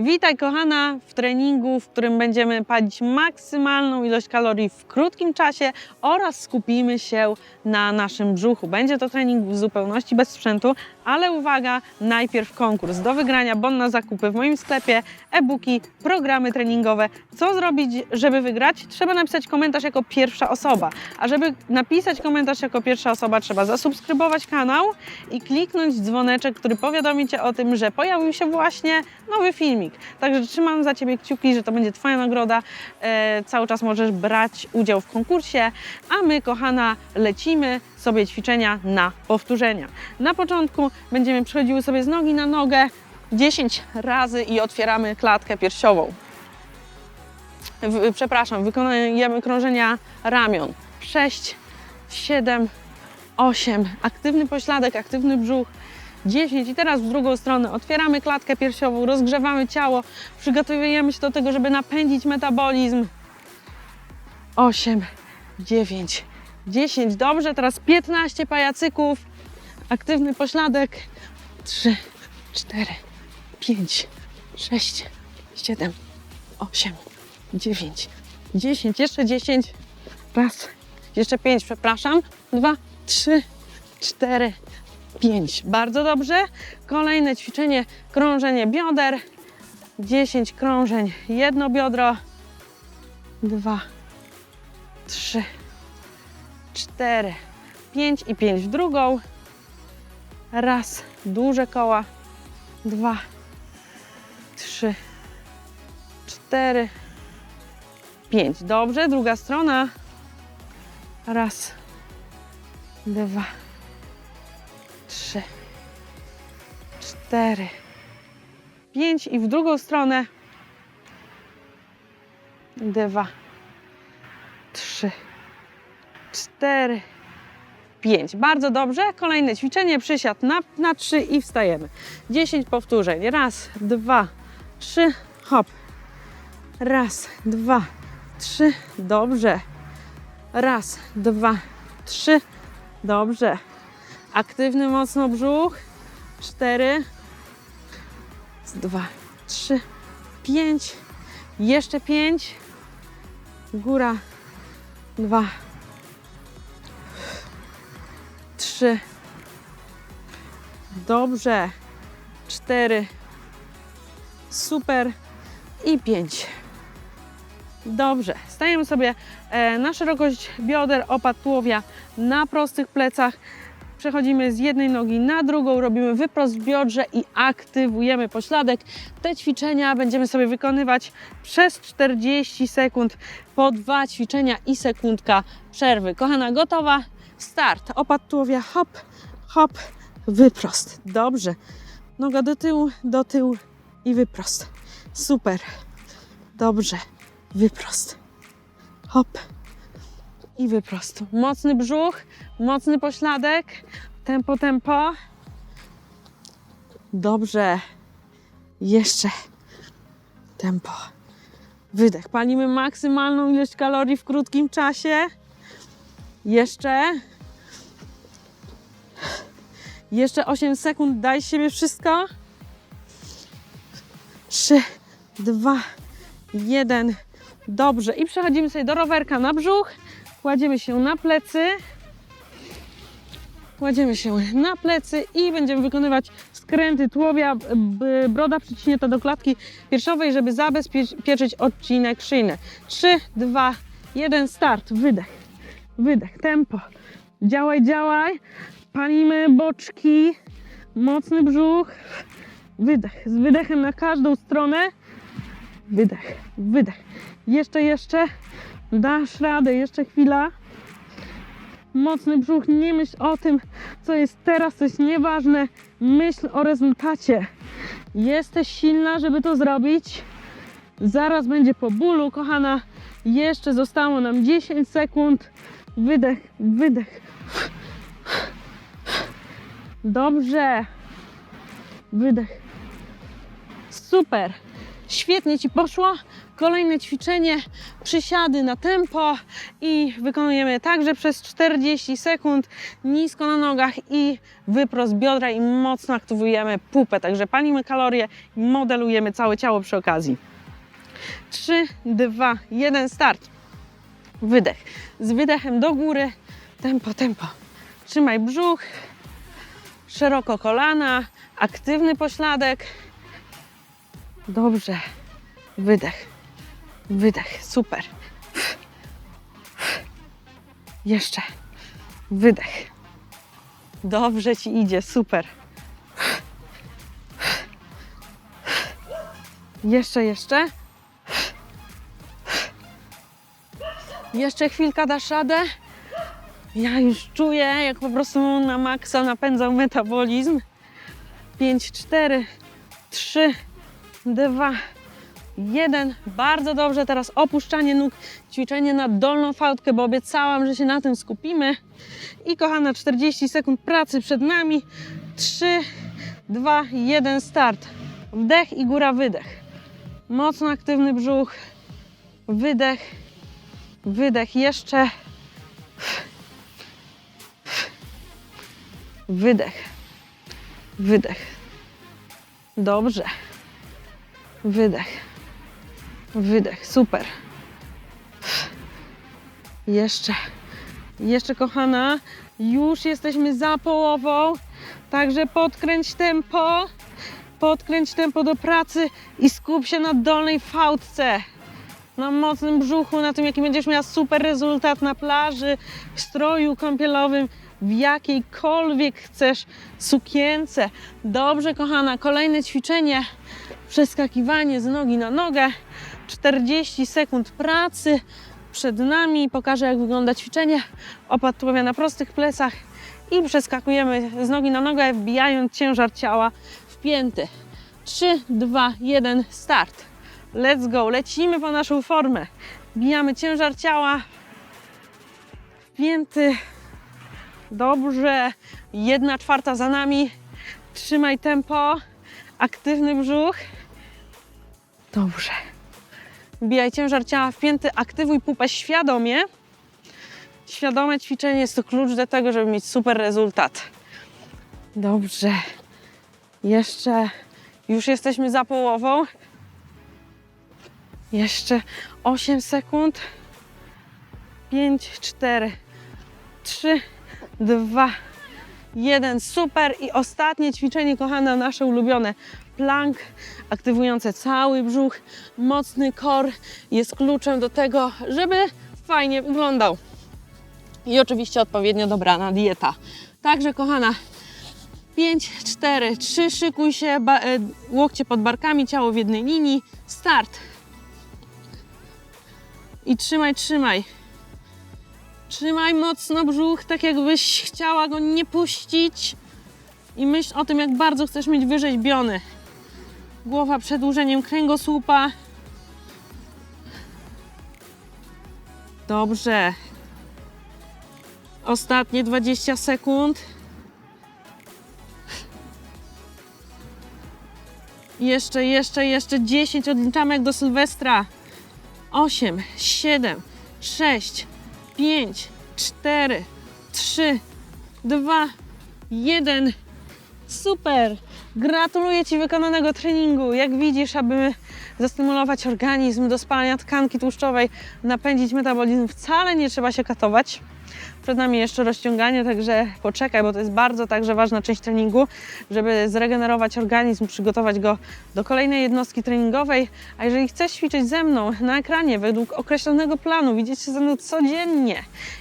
Witaj kochana w treningu, w którym będziemy palić maksymalną ilość kalorii w krótkim czasie oraz skupimy się na naszym brzuchu. Będzie to trening w zupełności bez sprzętu, ale uwaga, najpierw konkurs do wygrania, bon na zakupy w moim sklepie, e-booki, programy treningowe. Co zrobić, żeby wygrać? Trzeba napisać komentarz jako pierwsza osoba. A żeby napisać komentarz jako pierwsza osoba, trzeba zasubskrybować kanał i kliknąć dzwoneczek, który powiadomi Cię o tym, że pojawił się właśnie nowy filmik. Także trzymam za Ciebie kciuki, że to będzie Twoja nagroda. E, cały czas możesz brać udział w konkursie, a my, kochana, lecimy sobie ćwiczenia na powtórzenia. Na początku będziemy przechodziły sobie z nogi na nogę 10 razy i otwieramy klatkę piersiową. W, przepraszam, wykonujemy krążenia ramion. 6, 7, 8. Aktywny pośladek, aktywny brzuch. 10 i teraz w drugą stronę otwieramy klatkę piersiową, rozgrzewamy ciało, przygotowujemy się do tego, żeby napędzić metabolizm. 8, 9, 10. Dobrze, teraz 15 pajacyków. Aktywny pośladek. 3, 4, 5, 6, 7, 8, 9, 10. Jeszcze 10. Raz, jeszcze 5, przepraszam. 2, 3, 4, 5. Bardzo dobrze. Kolejne ćwiczenie, krążenie bioder. 10 krążeń, jedno biodro. 2, 3, 4, 5 i 5 w drugą. Raz, duże koła. Dwa, trzy, cztery, pięć. Dobrze, druga strona. Raz, dwa, trzy, cztery, pięć i w drugą stronę. Dwa, 4, 5. Bardzo dobrze. Kolejne ćwiczenie, przysiad na, na 3 i wstajemy. 10 powtórzeń. Raz, dwa, trzy, hop. Raz, dwa, trzy, dobrze. Raz, dwa, trzy, dobrze. Aktywny mocno brzuch. Cztery, dwa, trzy, pięć. Jeszcze pięć. Góra, dwa, trzy. Dobrze. Cztery. Super. I pięć. Dobrze. Stajemy sobie e, na szerokość bioder, opad tułowia na prostych plecach. Przechodzimy z jednej nogi na drugą, robimy wyprost w biodrze i aktywujemy pośladek. Te ćwiczenia będziemy sobie wykonywać przez 40 sekund, po dwa ćwiczenia i sekundka przerwy. Kochana, gotowa? Start. Opad tułowia, hop, hop, wyprost. Dobrze. Noga do tyłu, do tyłu i wyprost. Super. Dobrze. Wyprost. Hop i wyprost. Mocny brzuch, mocny pośladek. Tempo, tempo. Dobrze. Jeszcze. Tempo. Wydech. Palimy maksymalną ilość kalorii w krótkim czasie. Jeszcze. Jeszcze 8 sekund. Daj z siebie wszystko. 3, 2, 1. Dobrze. I przechodzimy sobie do rowerka na brzuch. Kładziemy się na plecy. Kładziemy się na plecy i będziemy wykonywać skręty tułowia, broda przyciśnięta do klatki piersiowej, żeby zabezpieczyć odcinek szyjny. 3, 2, 1, start. Wydech. Wydech. Tempo. Działaj, działaj. Palimy boczki. Mocny brzuch. Wydech. Z wydechem na każdą stronę. Wydech. Wydech. Jeszcze, jeszcze. Dasz radę. Jeszcze chwila. Mocny brzuch. Nie myśl o tym, co jest teraz, co jest nieważne. Myśl o rezultacie. Jesteś silna, żeby to zrobić. Zaraz będzie po bólu, kochana. Jeszcze zostało nam 10 sekund. Wydech, wydech. Dobrze. Wydech. Super. Świetnie Ci poszło. Kolejne ćwiczenie, przysiady na tempo i wykonujemy także przez 40 sekund nisko na nogach i wyprost biodra i mocno aktywujemy pupę. Także palimy kalorie i modelujemy całe ciało przy okazji. 3, 2, 1, start. Wydech. Z wydechem do góry. Tempo, tempo. Trzymaj brzuch. Szeroko kolana. Aktywny pośladek. Dobrze. Wydech. Wydech. Super. Jeszcze. Wydech. Dobrze ci idzie. Super. Jeszcze, jeszcze. Jeszcze chwilka dasz radę. Ja już czuję, jak po prostu na maksa napędzał metabolizm. 5, 4, 3, 2, 1. Bardzo dobrze. Teraz opuszczanie nóg, ćwiczenie na dolną fałdkę, bo obiecałam, że się na tym skupimy. I kochana, 40 sekund pracy przed nami. 3, 2, 1, start. Wdech i góra, wydech. Mocno aktywny brzuch. Wydech. Wydech jeszcze. Wydech. Wydech. Dobrze. Wydech. Wydech. Super. Jeszcze. Jeszcze, kochana. Już jesteśmy za połową. Także podkręć tempo. Podkręć tempo do pracy i skup się na dolnej fałdce na mocnym brzuchu, na tym, jaki będziesz miała super rezultat na plaży, w stroju kąpielowym, w jakiejkolwiek chcesz sukience. Dobrze, kochana, kolejne ćwiczenie. Przeskakiwanie z nogi na nogę. 40 sekund pracy przed nami. Pokażę, jak wygląda ćwiczenie. Opad tułowia na prostych plecach i przeskakujemy z nogi na nogę, wbijając ciężar ciała w pięty. 3, 2, 1, start. Let's go, lecimy po naszą formę. Bijamy ciężar ciała. Wpięty. Dobrze. Jedna czwarta za nami. Trzymaj tempo. Aktywny brzuch. Dobrze. Bijaj ciężar ciała wpięty. Aktywuj pupę świadomie. Świadome ćwiczenie jest to klucz do tego, żeby mieć super rezultat. Dobrze. Jeszcze. Już jesteśmy za połową. Jeszcze 8 sekund. 5, 4, 3, 2, 1. Super. I ostatnie ćwiczenie, kochane, nasze ulubione. Plank, aktywujące cały brzuch. Mocny kor jest kluczem do tego, żeby fajnie wyglądał. I oczywiście odpowiednio dobrana dieta. Także, kochana, 5, 4, 3, szykuj się, e, łokcie pod barkami, ciało w jednej linii. Start. I trzymaj, trzymaj. Trzymaj mocno brzuch, tak jakbyś chciała go nie puścić. I myśl o tym, jak bardzo chcesz mieć wyrzeźbiony. Głowa przedłużeniem kręgosłupa. Dobrze. Ostatnie 20 sekund. Jeszcze, jeszcze, jeszcze 10 odliczamy jak do Sylwestra. 8, 7, 6, 5, 4, 3, 2, 1. Super! Gratuluję Ci wykonanego treningu. Jak widzisz, aby zastymulować organizm do spalania tkanki tłuszczowej, napędzić metabolizm, wcale nie trzeba się katować. Przed nami jeszcze rozciąganie, także poczekaj, bo to jest bardzo także ważna część treningu, żeby zregenerować organizm, przygotować go do kolejnej jednostki treningowej. A jeżeli chcesz ćwiczyć ze mną na ekranie według określonego planu, widzieć się ze mną codziennie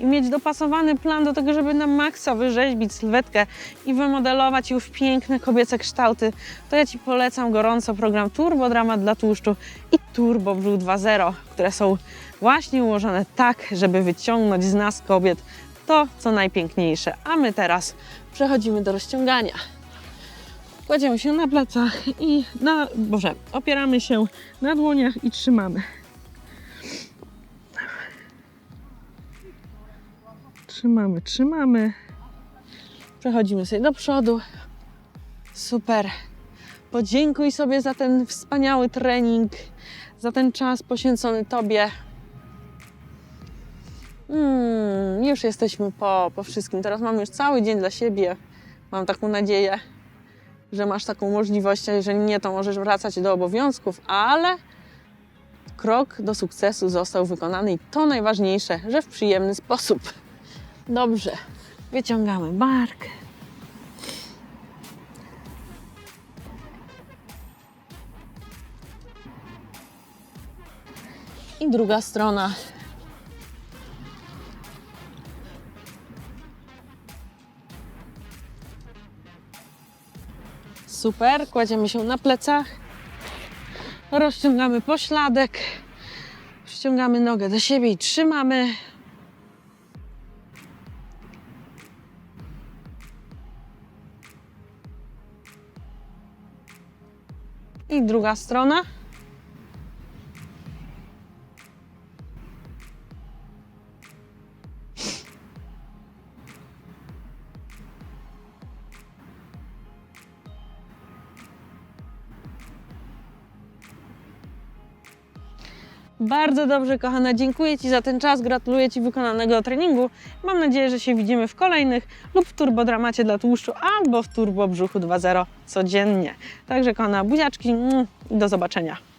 i mieć dopasowany plan do tego, żeby na maksa wyrzeźbić sylwetkę i wymodelować już piękne kobiece kształty, to ja Ci polecam gorąco program Turbo Dramat dla tłuszczu i Turbo Brzuch 2.0, które są właśnie ułożone tak, żeby wyciągnąć z nas kobiet to, co najpiękniejsze. A my teraz przechodzimy do rozciągania. Kładziemy się na plecach i na, boże, opieramy się na dłoniach i trzymamy. Trzymamy, trzymamy. Przechodzimy sobie do przodu. Super. Podziękuj sobie za ten wspaniały trening, za ten czas poświęcony Tobie. Mm, już jesteśmy po, po wszystkim. Teraz mamy już cały dzień dla siebie. Mam taką nadzieję, że masz taką możliwość, a jeżeli nie, to możesz wracać do obowiązków, ale krok do sukcesu został wykonany i to najważniejsze, że w przyjemny sposób. Dobrze, wyciągamy bark. I druga strona. Super, kładziemy się na plecach. Rozciągamy pośladek. Przyciągamy nogę do siebie i trzymamy. I druga strona. Bardzo dobrze, kochana. Dziękuję Ci za ten czas. Gratuluję Ci wykonanego treningu. Mam nadzieję, że się widzimy w kolejnych lub w turbodramacie dla tłuszczu albo w turbo brzuchu 2.0 codziennie. Także, kochana, buziaczki mm, do zobaczenia.